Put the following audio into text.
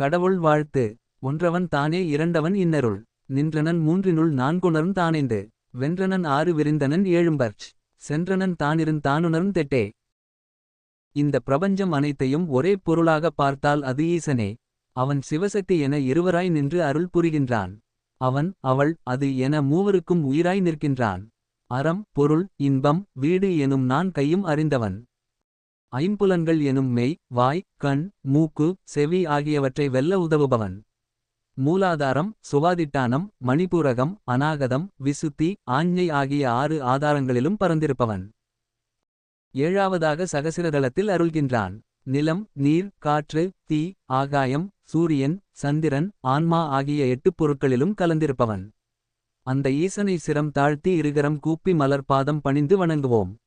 கடவுள் வாழ்த்து ஒன்றவன் தானே இரண்டவன் இன்னருள் நின்றனன் மூன்றினுள் நான்குணர்ந் தானைந்து வென்றனன் ஆறு விரிந்தனன் ஏழும்பர்ச் சென்றனன் தானிருந் தானுணர்ந் தெட்டே. இந்த பிரபஞ்சம் அனைத்தையும் ஒரே பொருளாக பார்த்தால் அது ஈசனே அவன் சிவசக்தி என இருவராய் நின்று அருள் புரிகின்றான். அவன் அவள் அது என மூவருக்கும் உயிராய் நிற்கின்றான். அறம் பொருள் இன்பம் வீடு எனும் நான் கையும் அறிந்தவன். ஐம்புலன்கள் எனும் மெய் வாய் கண் மூக்கு செவி ஆகியவற்றை வெல்ல உதவுபவன். மூலாதாரம் சுவாதிட்டானம் மணிபூரகம் அநாகதம் விசுத்தி ஆஞ்ஞை ஆகிய ஆறு ஆதாரங்களிலும் பரந்திருப்பவன். ஏழாவதாக சகசிரதளத்தில் அருள்கின்றான். நிலம் நீர் காற்று தீ ஆகாயம் சூரியன் சந்திரன் ஆன்மா ஆகிய எட்டுப் பொருட்களிலும் கலந்திருப்பவன். அந்த ஈசனை சிரம் தாழ்த்தி இருகரம் கூப்பி மலர் பாதம் பணிந்து வணங்குவோம்.